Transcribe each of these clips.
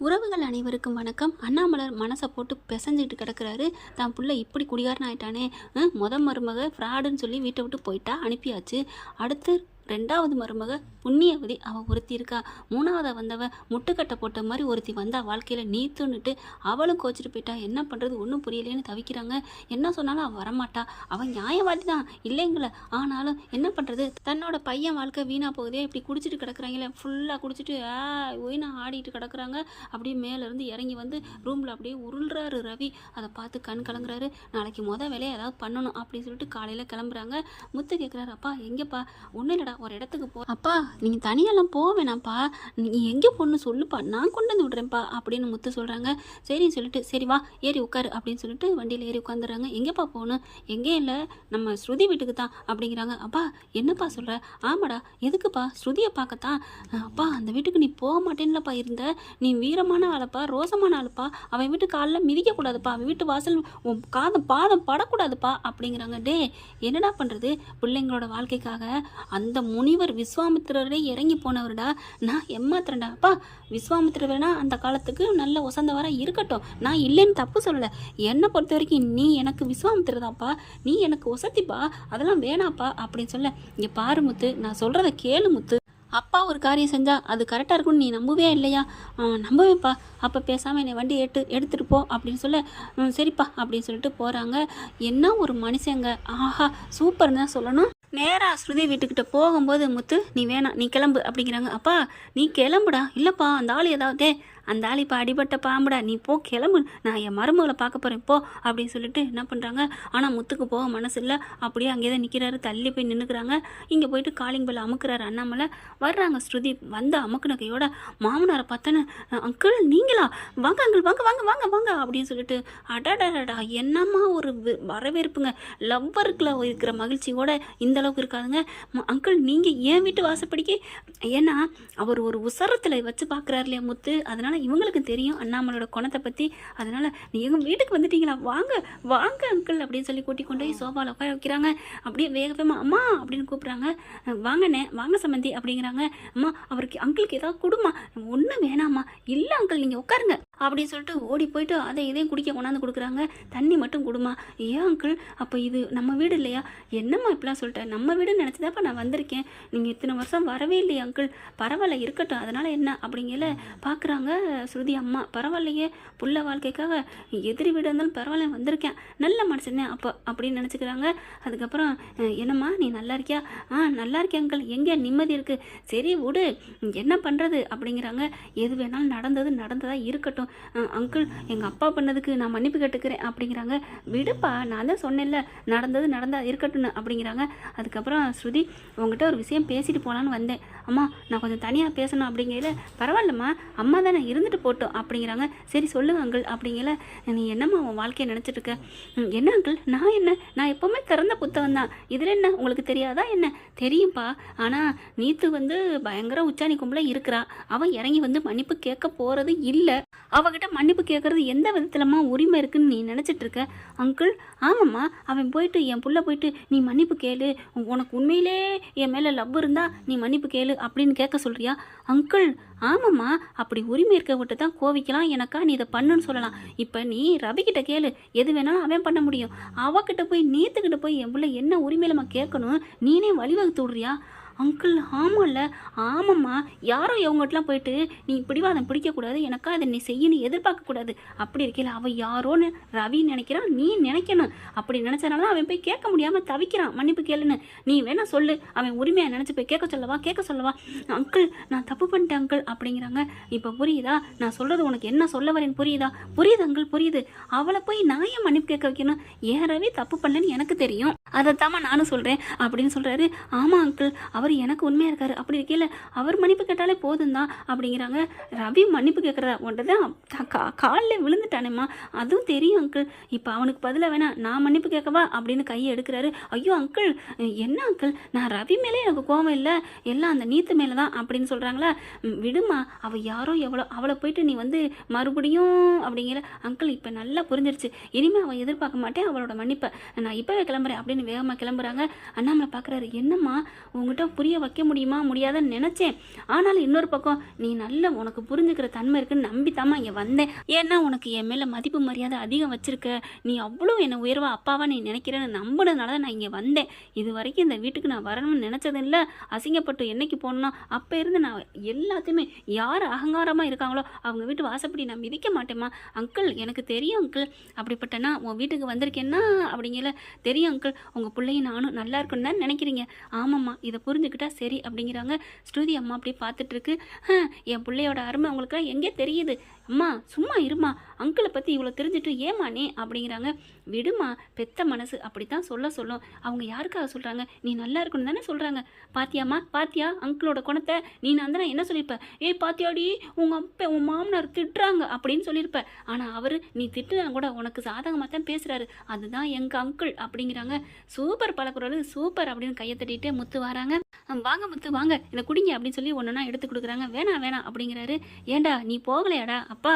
உறவுகள் அனைவருக்கும் வணக்கம். அண்ணாமலர் மனசை போட்டு பிசைஞ்சிட்டு கிடக்குறாரு. தான் புள்ள இப்படி குடிகாரன் ஆயிட்டானே அஹ், முத மருமக ஃப்ராடுன்னு சொல்லி வீட்டை விட்டு போயிட்டா அனுப்பியாச்சு. அடுத்து ரெண்டாவது மருமக புண்ணியவதி அவள் ஒருத்தி இருக்கா. மூணாவதை வந்தவ முட்டுக்கட்டை போட்ட மாதிரி ஒருத்தி வந்தா வாழ்க்கையில் நீத்துன்னுட்டு அவளும் கோச்சிட்டு போயிட்டா. என்ன பண்ணுறது ஒன்றும் புரியலேன்னு தவிக்கிறாங்க. என்ன சொன்னாலும் அவள் வரமாட்டா. அவன் நியாயவாதி தான். இல்லைங்கள. ஆனாலும் என்ன பண்ணுறது தன்னோட பையன் வாழ்க்கை வீணாக போகுதே. இப்படி குடிச்சிட்டு கிடக்குறாங்களே. ஃபுல்லாக குடிச்சிட்டு ஆ ஒயினா ஆடிட்டு கிடக்குறாங்க. அப்படியே மேலேருந்து இறங்கி வந்து ரூமில் அப்படியே உருள்றாரு ரவி. அதை பார்த்து கண் கலங்குறாரு. நாளைக்கு மொதல் வேலையை ஏதாவது பண்ணணும் அப்படின்னு சொல்லிட்டு காலையில் கிளம்புறாங்க. முத்து கேட்குறாரு அப்பா எங்கேப்பா? ஒன்றும் இல்லைடா. ஒரு இடத்துக்கு போ அப்பா நீங்கள் தனியெல்லாம் போக வேணாம்ப்பா. நீ எங்கே போகணும்னு சொல்லுப்பா. நான் கொண்டு வந்து விட்றேன்ப்பா அப்படின்னு முத்து சொல்கிறாங்க சரின்னு சொல்லிட்டு சரி வா ஏறி உட்காரு அப்படின்னு சொல்லிட்டு வண்டியில் ஏறி உட்காந்துறாங்க எங்கேப்பா போகணும்? எங்கேயும் இல்லை? நம்ம ஸ்ருதி வீட்டுக்கு தான் அப்படிங்கிறாங்க. அப்பா என்னப்பா சொல்கிற ஆமாடா எதுக்குப்பா? ஸ்ருதியை பார்க்கத்தான். அப்பா அந்த வீட்டுக்கு நீ போக மாட்டேன்லப்பா இருந்த. நீ வீரமான ஆளப்பா ரோசமான ஆளுப்பா. அவன் வீட்டு காலில் மிதிக்கக்கூடாதுப்பா. அவன் வீட்டு வாசல் உன் காதம் பாதம் படக்கூடாதுப்பா அப்படிங்கிறாங்க. டே என்னடா பண்ணுறது பிள்ளைங்களோட வாழ்க்கைக்காக அந்த முனிவர் விஸ்வாமித்திரரே இறங்கி போனவர்டா? நான் ஏமாத்துறேன்டா. அப்பா விஸ்வாமித்திரர்னா? அந்த காலத்துக்கு நல்ல உசந்தவராக இருக்கட்டும். நான் இல்லைன்னு தப்பு சொல்லலை. என்னை பொறுத்த வரைக்கும் நீ எனக்கு விஸ்வாமித்திர தான்ப்பா நீ எனக்கு ஒசத்திப்பா அதெல்லாம் வேணாப்பா அப்படின்னு சொல்ல. இங்கே பாரு முத்து நான் சொல்கிறத கேளு முத்து. அப்பா ஒரு காரியம் செஞ்சால் அது கரெக்டாக இருக்கும்னு நீ நம்பவே இல்லையா? நம்பவேப்பா. அப்போ பேசாமல் என்னை வண்டி எட்டு எடுத்துகிட்டு போ அப்படின்னு சொல்ல. சரிப்பா அப்படின்னு சொல்லிட்டு போகிறாங்க என்ன ஒரு மனுஷங்க? ஆஹா சூப்பர்னு தான் சொல்லணும். நேராக ஸ்ருதி வீட்டுக்கிட்ட போகும்போது முத்து நீ வேணாம் நீ கிளம்பு அப்படிங்கிறாங்க. அப்பா நீ கிளம்புடா இல்லைப்பா அந்த ஆள் ஏதாவது அந்த ஆள் இப்போ அடிபட்ட பாம்புடா நீ போ கிளம்பு. நான் என் மருமகளை பார்க்க போகிறேன் போ அப்படின்னு சொல்லிட்டு என்ன பண்ணுறாங்க ஆனால் முத்துக்கு போக மனசு இல்லை. அப்படியே அங்கேயே தான் நிற்கிறாரு தள்ளி போய் நின்றுக்கிறாங்க இங்கே போயிட்டு காலிங் பெல் அமுக்குறாரு அண்ணாமலை. வர்றாங்க ஸ்ருதி. வந்து அமுக்குன கையோட மாமனாரை பார்த்தோன்னு அங்கிள் நீங்களா? வாங்க அங்கிள் வாங்க வாங்க வாங்க வாங்க அப்படின்னு சொல்லிட்டு அடடடடா என்னம்மா ஒரு வரவேற்புங்க. லவ்வருக்குள்ள இருக்கிற மகிழ்ச்சியோட இந்த அளவுக்கு இருக்காதுங்க. அங்கிள் நீங்கள் ஏன் வீட்டு வாசப்படிக்கு. ஏன்னா அவர் ஒரு உசரத்தில் வச்சு பார்க்குறாரு இல்லையா முத்து? அதனால் ஆனால் இவங்களுக்கு தெரியும் அண்ணாமலையோட குணத்தை பற்றி அதனால் நீ எங்கள் வீட்டுக்கு வந்துட்டீங்களா? வாங்க வாங்க அங்கிள் அப்படின்னு சொல்லி கூட்டி கொண்டு போய் சோஃபாவில் உட்கார வைக்கிறாங்க. அப்படியே வேக வேகமாக அம்மா அப்படின்னு கூப்பிட்றாங்க. வாங்கண்ணே வாங்க சம்மந்தி அப்படிங்கிறாங்க. அம்மா அவருக்கு அங்கிளுக்கு ஏதாவது கொடுமா ஒன்றும் வேணாம்மா. இல்லை அங்கிள் நீங்கள் உட்காருங்க. அப்படின்னு சொல்லிட்டு ஓடி போயிட்டு அதை இதையும் குடிக்க கொண்டாந்து கொடுக்குறாங்க. தண்ணி மட்டும் கொடுமா. ஏன் அங்கிள் அப்போ இது நம்ம வீடு இல்லையா? என்னம்மா இப்படிலாம் சொல்லிட்டேன் நம்ம வீடுன்னு நினச்சிதாப்பா நான் வந்திருக்கேன். நீங்கள் இத்தனை வருஷம் வரவே இல்லையா அங்கிள் பரவாயில்ல இருக்கட்டும். அதனால் என்ன? அப்படிங்கல பார்க்குறாங்க ஸ்ருதி அம்மா. பரவாயில்லையே புள்ள வாழ்க்கைக்காக எதிரி வீடு இருந்தாலும் பரவாயில்ல வந்திருக்கேன். நல்ல மனுஷனே அப்போ அப்படின்னு நினச்சிக்கிறாங்க. அதுக்கப்புறம் என்னம்மா? நீ நல்லா இருக்கியா? ஆ நல்லா இருக்கேன் அங்கிள் எங்கே? நிம்மதி இருக்குது சரி விடு. என்ன பண்ணுறது அப்படிங்கிறாங்க. எது வேணாலும் நடந்தது நடந்ததாக இருக்கட்டும். அஹ், அங்கிள் எங்கள் அப்பா பண்ணதுக்கு நான் மன்னிப்பு கேட்டுக்கிறேன் அப்படிங்கிறாங்க. விடுப்பா நான் தான் சொன்னேன்ல நடந்தது நடந்தா இருக்கட்டும்னு அப்படிங்கிறாங்க. அதுக்கப்புறம் ஸ்ருதி உங்ககிட்ட ஒரு விஷயம் பேசிட்டு போகலான்னு வந்தேன். அம்மா நான் கொஞ்சம் தனியாக பேசணும் அப்படிங்கையில பரவாயில்லம்மா அம்மா தானே இருந்துட்டு போட்டோம் அப்படிங்கிறாங்க. சரி சொல்லுங்க அங்கிள் அப்படிங்கல நீ என்னம்மா உன் வாழ்க்கையை நினச்சிட்டு இருக்க? என்ன அங்கிள் நான் என்ன? நான் எப்போவுமே திறந்த புத்தகம் தான். இதில் என்ன உங்களுக்கு தெரியாதா என்ன? தெரியும்ப்பா ஆனால் நீத்து வந்து பயங்கர உச்சாணி கும்பலாக இருக்கிறா. அவன் இறங்கி வந்து மன்னிப்பு கேட்க போகிறது இல்லை. அவகிட்ட மன்னிப்பு கேட்குறது எந்த விதத்துலம்மா உரிமை இருக்குன்னு நீ நினச்சிட்டு இருக்க அங்கிள் ஆமாம்மா அவன் போயிட்டு என் புள்ள போயிட்டு நீ மன்னிப்பு கேளு. உனக்கு உண்மையிலே என் மேலே லவ் இருந்தால் நீ மன்னிப்பு கேளு அப்படின்னு கேட்க சொல்கிறியா அங்கிள் ஆமாம்மா அப்படி உரிமை இருக்கவங்கிட்ட தான் கோவிக்கலாம். எனக்கா நீ இதை பண்ணுன்னு சொல்லலாம். இப்போ நீ ரவிக்கிட்ட கேளு. எது வேணாலும் அவன் பண்ண முடியும். அவகிட்ட போய் நீத்துக்கிட்ட போய் என் பிள்ளை என்ன உரிமையிலம்மா கேட்கணும்? நீனே வழிவகுத்து விடுறியா? அங்கிள் ஆமாம்ல ஆமாம்மா. யாரோ இவங்ககிட்டலாம் போயிட்டு நீ பிடிவாதம் பிடிக்கக்கூடாது எனக்கா அதை நீ செய்யணும் எதிர்பார்க்கக்கூடாது அப்படி இருக்கையில் அவள் யாரோன்னு ரவி நினைக்கிறான் நீ நினைக்கணும். அப்படி நினச்சனால அவன் போய் கேட்க முடியாமல் தவிக்கிறான். மன்னிப்பு கேளுன்னு. நீ வேணா சொல்லு. அவன் உரிமையாக நினச்சி போய் கேட்க சொல்லவா? கேட்க சொல்லவா? அங்கிள் நான் தப்பு பண்ணிட்டேன் அங்கிள். அப்படிங்கிறாங்க. இப்போ புரியுதா? நான் சொல்கிறது உனக்கு என்ன சொல்ல வரேன் புரியுதா? புரியுது அங்கிள் புரியுது. அவளை போய் நான் ஏன் மன்னிப்பு கேட்க வைக்கணும்? ஏன் ரவி தப்பு பண்ணலன்னு எனக்கு தெரியும். அதைத்தாம்மா நானும் சொல்கிறேன் அப்படின்னு சொல்கிறாரு ஆமாம் அங்கிள். அவர் எனக்கு உண்மையாக இருக்காரு. அப்படி இருக்கையில் அவர் மன்னிப்பு கேட்டாலே போதும் தான் அப்படிங்கிறாங்க. ரவி மன்னிப்பு கேட்குறா உன்ட்டு தான் காலில் விழுந்துட்டானேம்மா. அதுவும் தெரியும் அங்கிள் இப்போ அவனுக்கு பதிலாக வேணாம் நான் மன்னிப்பு கேட்கவா அப்படின்னு கையை எடுக்கிறாரு. ஐயோ அங்கிள் என்ன அங்கிள் நான் ரவி மேலே எனக்கு கோவம் இல்லை. எல்லாம் அந்த நீத்து மேலே தான் அப்படின்னு சொல்கிறாங்களா விடுமா. அவள் யாரோ எவ்வளோ அவளை போயிட்டு நீ வந்து மறுபடியும் அப்படிங்கிற அங்கிள் இப்போ நல்லா புரிஞ்சிருச்சு. இனிமேல் அவன் எதிர்பார்க்க மாட்டேன் அவளோட மன்னிப்பை. நான் இப்போவே கிளம்புறேன் அப்படின்னு வேகமாக கிளம்புறாங்க. அண்ணாமலை பார்க்குறாரு என்னம்மா? உங்ககிட்ட புரிய வைக்க முடியுமா? முடியாதுன்னு நினச்சேன். ஆனாலும் இன்னொரு பக்கம் நீ நல்ல உனக்கு புரிஞ்சுக்கிற தன்மை இருக்குன்னு நம்பித்தாம்மா இங்கே வந்தேன். ஏன்னா உனக்கு என் மேலே மதிப்பு மரியாதை அதிகம் வச்சிருக்க. நீ அவ்வளோ என்னை உயர்வா அப்பாவா நீ நினைக்கிறேன்னு நம்பினதுனால தான் நான் இங்கே வந்தேன். இது வரைக்கும் இந்த வீட்டுக்கு நான் வரணும்னு நினச்சது இல்லை. அசிங்கப்பட்டு என்னைக்கு போனோம் அப்போ இருந்து நான் எல்லாத்தையுமே யார் அகங்காரமாக இருக்காங்களோ அவங்க வீட்டு வாசப்படி நான் மிதிக்க மாட்டேம்மா. அங்கிள் எனக்கு தெரியும் அங்கிள். அப்படிப்பட்டனா உன் வீட்டுக்கு வந்திருக்கேன்னா அப்படிங்கிற தெரியும் அங்கிள். உங்கள் பிள்ளையும் நானும் நல்லா இருக்குன்னு தான் நினைக்கிறீங்க. ஆமாம்மா இதை புரிஞ்சு புரிஞ்சுக்கிட்டா சரி அப்படிங்கிறாங்க. ஸ்ருதி அம்மா அப்படியே பார்த்துட்டு இருக்கு என் பிள்ளையோட அருமை அவங்களுக்குலாம் எங்கே தெரியுது? அம்மா சும்மா இருமா. அங்கிளை பற்றி இவ்வளோ தெரிஞ்சுட்டு ஏமா நீ? அப்படிங்கிறாங்க. விடுமா பெத்த மனசு அப்படித்தான் சொல்ல சொல்லும். அவங்க யாருக்காக சொல்கிறாங்க நீ நல்லா இருக்கணும் தானே சொல்கிறாங்க பாத்தியாம்மா பாத்தியா அங்கிளோட குணத்தை? நீ நான் தானே என்ன சொல்லியிருப்ப ஏய் பாத்தியாடி உங்கள் அப்பா உன் மாமனார் திட்டுறாங்க அப்படின்னு சொல்லியிருப்ப ஆனால் அவர் நீ திட்டுனா கூட உனக்கு சாதகமாக தான் பேசுகிறாரு அதுதான் எங்கள் அங்கிள் அப்படிங்கிறாங்க. சூப்பர் பழக்குறவு சூப்பர் அப்படின்னு கையை தட்டிட்டு முத்து வராங்க. வாங்க முத்து வாங்க. இதை குடிங்க அப்படின்னு சொல்லி ஒன்றுனா எடுத்து கொடுக்குறாங்க. வேணாம் வேணாம் அப்படிங்கிறாரு. ஏண்டா நீ போகலையாடா? அப்பா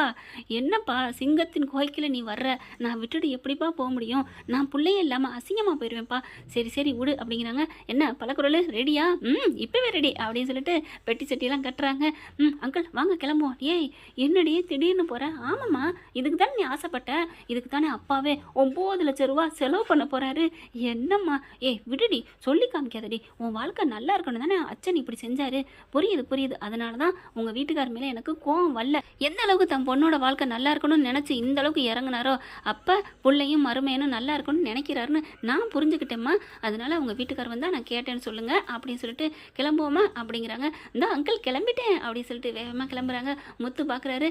என்னப்பா சிங்கத்தின் கோய்க்கில் நீ வர்ற? நான் விட்டுட்டு எப்படிப்பா போக முடியும்? நான் பிள்ளையே இல்லாமல் அசிங்கமாக போயிடுவேன்ப்பா சரி சரி விடு அப்படிங்கிறாங்க. என்ன பழக்குரல்? ரெடியா? ம் இப்போவே ரெடி அப்படின்னு சொல்லிட்டு பெட்டி சட்டியெல்லாம் கட்டுறாங்க. ம் அங்கிள் வாங்க கிளம்புவோம். ஏய் என்னடி திடீர்னு போகிற ஆமாம்மா இதுக்கு தானே நீ ஆசைப்பட்ட? இதுக்கு தானே அப்பாவே ஒம்பது லட்ச ரூபா செலவு பண்ண போகிறாரு என்னம்மா? ஏய் விடுடி சொல்லி காமிக்காதடி. உன் வாழ்க்கை நல்லா நல்லா இருக்கணும் தானே? அச்சன் இப்படி செஞ்சாரு. புரியுது புரியுது. அதனால தான் உங்கள் வீட்டுக்கார் மேலே எனக்கு கோவம் வரல. எந்த அளவுக்கு தன் பொண்ணோட வாழ்க்கை நல்லா இருக்கணும்னு நினச்சி இந்த அளவுக்கு இறங்குனாரோ அப்போ பிள்ளையும் மருமையனும் நல்லா இருக்கணும்னு நினைக்கிறாருன்னு நான் புரிஞ்சுக்கிட்டேம்மா. அதனால உங்கள் வீட்டுக்கார் வந்தால் நான் கேட்டேன்னு சொல்லுங்கள் அப்படின்னு சொல்லிட்டு கிளம்புவோமா? அப்படிங்கிறாங்க. இந்த அங்கிள் கிளம்பிட்டேன் அப்படின்னு சொல்லிட்டு வேகமாக கிளம்புறாங்க. முத்து பார்க்குறாரு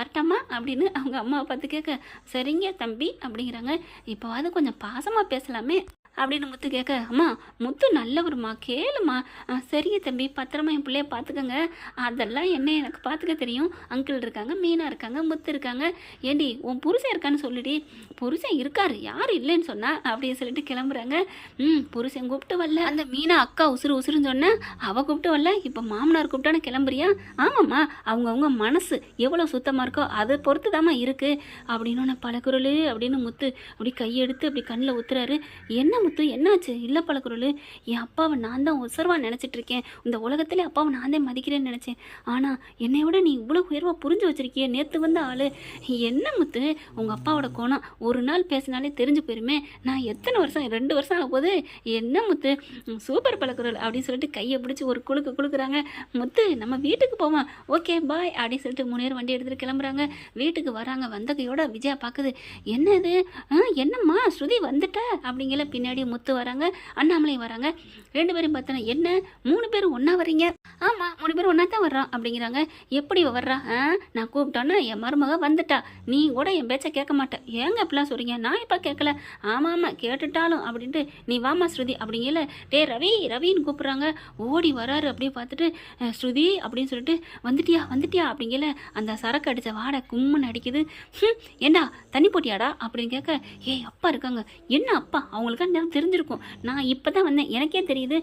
வரட்டாமா அப்படின்னு அவங்க அம்மாவை பார்த்து கேட்க சரிங்க தம்பி அப்படிங்கிறாங்க. இப்போவாது கொஞ்சம் பாசமாக பேசலாமே. அப்படின்னு முத்து கேட்க அம்மா முத்து நல்லவருமா கேளுமா "ஆ, சரிங்க தம்பி பத்திரமா என் பிள்ளைய பார்த்துக்கங்க அதெல்லாம் என்ன எனக்கு பார்த்துக்க தெரியும். அங்கிள் இருக்காங்க மீனா இருக்காங்க முத்து இருக்காங்க. ஏண்டி உன் புருஷன் இருக்கான்னு சொல்லுடி. புருஷன் இருக்காரு யார் இல்லைன்னு சொன்னா அப்படின்னு சொல்லிட்டு கிளம்புறாங்க. ம் புருஷன் கூப்பிட்டு வரல. அந்த மீனா அக்கா உசுறு உசுருன்னு சொன்னேன் அவள் கூப்பிட்டு வரல. இப்போ மாமனார் கூப்பிட்டான்னு கிளம்புறியா? ஆமாம்மா அவங்கவுங்க மனசு எவ்வளோ சுத்தமாக இருக்கோ அதை பொறுத்து தாம்மா இருக்குது அப்படின்னு பழக்குரல் அப்படின்னு முத்து அப்படி கையெடுத்து அப்படி கண்ணில் ஊத்துறாரு. என்ன முத்து என்னாச்சு? இல்லை பழக்குறள். என் அப்பாவை நான் தான் ஒசர்வாக நினச்சிட்டு இருக்கேன் இந்த உலகத்திலே அப்பாவை நான் தான் மதிக்கிறேன்னு நினச்சேன். ஆனால் என்னை விட நீ இவ்வளோ உயர்வாக புரிஞ்சு வச்சிருக்கிய நேற்று வந்த ஆள். என்ன முத்து? உங்கள் அப்பாவோட கோணம் ஒரு நாள் பேசினாலே தெரிஞ்சு போயிருமே. நான் எத்தனை வருஷம் ரெண்டு வருஷம் ஆக போது என்ன முத்து? சூப்பர் பழக்குறள் அப்படின்னு சொல்லிட்டு கையை பிடிச்சி ஒரு குழுக்கு குழுக்குறாங்க முத்து நம்ம வீட்டுக்கு போவோம். ஓகே பாய் அப்படின்னு சொல்லிட்டு மூணு நேரம் வண்டி எடுத்துகிட்டு கிளம்புறாங்க. வீட்டுக்கு வராங்க வந்த கையோட விஜயா பார்க்குது என்னது? ஆ என்னம்மா ஸ்ருதி வந்துட்ட? அப்படிங்கிற பின்னாடி முத்து வராங்க அண்ணாமலை வராங்க. ரெண்டு பேரும் பார்த்தோன்னா என்ன? மூணு பேரும் ஒன்றா வரீங்க ஆமாம் மூணு பேரும் ஒன்றா தான் வர்றோம் அப்படிங்கிறாங்க. எப்படி வர்றா? ஆ நான் கூப்பிட்டோன்னா என் மருமக வந்துட்டா. நீ கூட என் பேச்சை கேட்க மாட்டேன் ஏங்க இப்படிலாம் சொல்கிறீங்க நான் இப்போ கேட்கல. ஆமாம் ஆமாம் கேட்டுட்டாலும் அப்படின்ட்டு நீ வாமா ஸ்ருதி அப்படிங்கல டே ரவி ரவின்னு கூப்பிட்றாங்க. ஓடி வராரு அப்படியே பார்த்துட்டு ஸ்ருதி அப்படின்னு சொல்லிட்டு வந்துட்டியா வந்துட்டியா? அப்படிங்கல அந்த சரக்கு அடித்த வாடை கும்முன்னு அடிக்குது. "ஹம், ஏண்டா தண்ணி போட்டியாடா? அப்படின்னு கேட்க ஏய் அப்பா இருக்காங்க. என்ன அப்பா? அவங்களுக்கு நேரம் தெரிஞ்சிருக்கும். நான் இப்போ தான் வந்தேன். எனக்கே தெரியுது.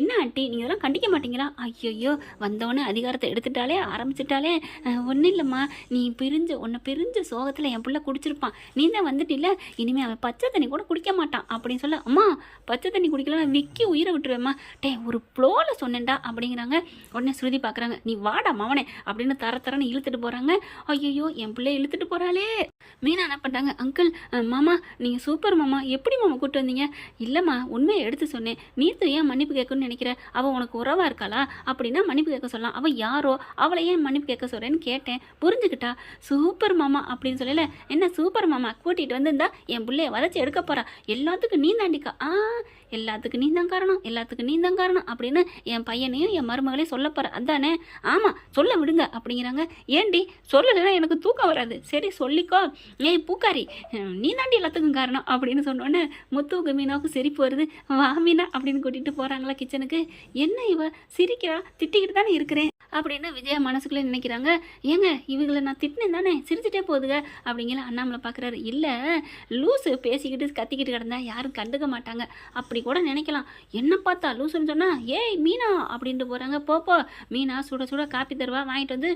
என்ன ஆண்டி நீங்கள் இதெல்லாம் கண்டிக்க மாட்டீங்களா? ஐயோ வந்தோடனே அதிகாரத்தை எடுத்துட்டாலே ஆரம்பிச்சிட்டாலே ஒன்றும் இல்லைம்மா. நீ பிரிஞ்ச உன்னை பிரிஞ்ச சோகத்தில் என் பிள்ளை குடிச்சிருப்பான். நீ தான் வந்துட்டில்ல? இனிமேல் அவன் பச்சை தண்ணி கூட குடிக்க மாட்டான். அப்படின்னு சொல்ல அம்மா பச்சை தண்ணி குடிக்கலாம் விக்கி உயிரை விட்டுருவேம்மா. டே ஒரு ப்ளோவில் சொன்னேன்டா. அப்படிங்கிறாங்க. உடனே ஸ்ருதி பார்க்குறாங்க நீ வாடா மவனே. அப்படின்னு தர தரன்னு இழுத்துட்டு போகிறாங்க ஐயோ என் பிள்ளைய இழுத்துட்டு போகிறாளே மீனா என்ன பண்ணுறாங்க அங்கிள் மாமா நீங்கள் சூப்பர் மாமா. எப்படி மாமா கூப்பிட்டு வந்தீங்க? இல்லைம்மா உண்மையை எடுத்து சொன்னேன். நீத்து ஏன் மன்னிப்பு கேட்கணும்னு நினைக்கிற? அவள் உனக்கு உறவா இருக்காளா? அப்படின்னா மன்னிப்பு கேட்க சொல்லலாம். அவள் யாரோ? அவளை ஏன் மன்னிப்பு கேட்க சொல்கிறேன்னு கேட்டேன். புரிஞ்சுக்கிட்டா? சூப்பர் மாமா அப்படின்னு சொல்லல. என்ன சூப்பர் மாமா? கூட்டிகிட்டு வந்திருந்தா என் பிள்ளைய வதச்சி எடுக்க போறா. எல்லாத்துக்கும் நீ தாண்டிக்கா. ஆ எல்லாத்துக்கும் நீ தான் காரணம் எல்லாத்துக்கும் நீ தான் காரணம் அப்படின்னு என் பையனையும் என் மருமகளையும் சொல்ல போற அதானே? ஆமாம் சொல்ல விடுங்க அப்படிங்கிறாங்க. ஏண்டி சொல்லலைன்னா எனக்கு தூக்கம் வராது. சரி சொல்லிக்கோ. ஏய் பூக்காரி நீ தாண்டி எல்லாத்துக்கும் காரணம் அப்படின்னு சொன்னோன்னே முத்துவுக்கு மீனாவுக்கு சிரிப்பு வருது. வா மீனா அப்படின்னு கூட்டிகிட்டு போகிறாங்களா கிச்சனுக்கு என்ன இவ? சிரிக்கிறா? திட்டிக்கிட்டு தானே இருக்கிறேன். அப்படின்னு விஜயா மனசுக்குள்ளே நினைக்கிறாங்க. ஏங்க இவங்களை நான் திட்டினேன் தானே? சிரிச்சுட்டே போகுதுங்க. அப்படிங்கிற அண்ணாமலை பார்க்குறாரு இல்லை லூஸு பேசிக்கிட்டு கத்திக்கிட்டு கிடந்தா யாரும் கண்டுக்க மாட்டாங்க. அப்படி கூட நினைக்கலாம். என்ன பார்த்தா லூஸுன்னு சொன்னால் ஏய் மீனா! அப்படின்ட்டு போகிறாங்க போப்போ மீனா சுட சுட காப்பி தருவா வாங்கிட்டு வந்து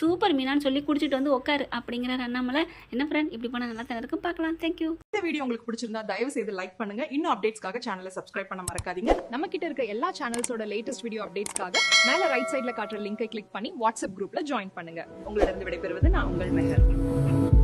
சூப்பர் மீனான்னு சொல்லி குடிச்சிட்டு வந்து உட்காரு அப்படிங்கிறார் அண்ணாமலை. என்ன ஃப்ரெண்ட் இப்படி பண்ண நல்லா தான் இருக்கும்? பார்க்கலாம் தேங்க்யூ இந்த வீடியோ உங்களுக்கு பிடிச்சிருந்தா தயவு செய்து லைக் பண்ணுங்க. இன்னும் அப்டேட்ஸ்க்காக சேனலை சப்ஸ்கிரைப் பண்ண மறக்காதீங்க. நம்ம கிட்ட இருக்க எல்லா சேனல்ஸோட லேட்டஸ்ட் வீடியோ அப்டேட்ஸ்க்காக மேலே ரைட் சைட்ல காட்டுற லிங்க் லிங்கை கிளிக் பண்ணி வாட்ஸ்அப் குரூப்ல ஜாயின் பண்ணுங்க. உங்களிடம் விடைபெறுவது நான் உங்கள் மெஹர்.